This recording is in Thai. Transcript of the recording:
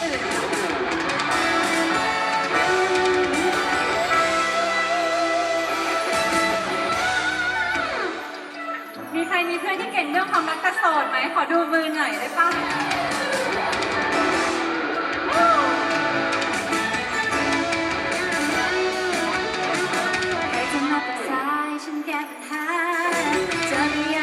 มีใครมีเพื่อนที่เก่งเรื่องความรักแต่โสดไหม ขอดูมือหน่อยได้ป่ะจะมาปรึกษาฉันแก้ปัญหาจะมี